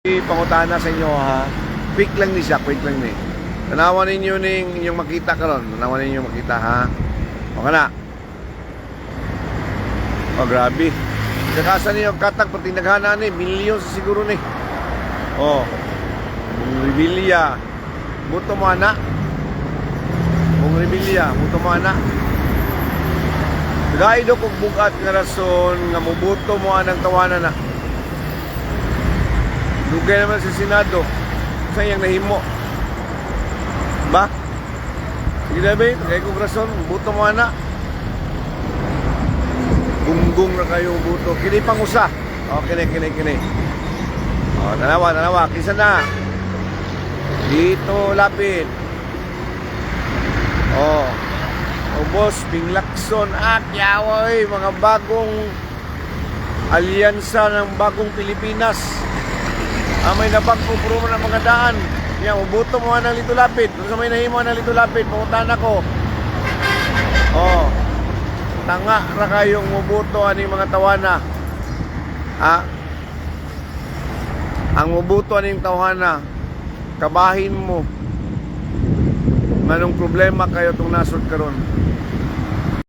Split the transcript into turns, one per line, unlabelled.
pangutana sa inyo ha. Quick lang ni siya, quick lang ni. Tanawan ninyo ning inyong makita karon. Tanawan ninyo makita ha. O kana. O grabe. Kakasa niyo katag pati naghana ni milyon siguro ni. O. Kung Rebilla. Buto mo ana. Kung Rebilla, buto mo ana. Gaido kog bugat nga rason nga mubuto mo anang tawanan na. Dugay naman sa Senado. Sa iyang nahimo. Ba? Sige na ba? Kaya kong rason, buto mo ana. Gunggong na kayo buto. Kini pang usa. O, kini, kini, kini. O, tanawa, tanawa. Kisa na. Dito, lapit. O. O, boss, Binglakson at Yawoy, mga bagong alyansa ng bagong Pilipinas. Ah, may napagpupuro ng mga daan. Yan, ubuto mo ng Lito Lapid. Kung may nahimo ng Lito Lapid, pumuntahan ako. Oh. Tanga ra kayong mubuto ani mga tawana. Ha? Ang mubuto aning tawana, kabahin mo. Manong problema kayo tong nasod karon.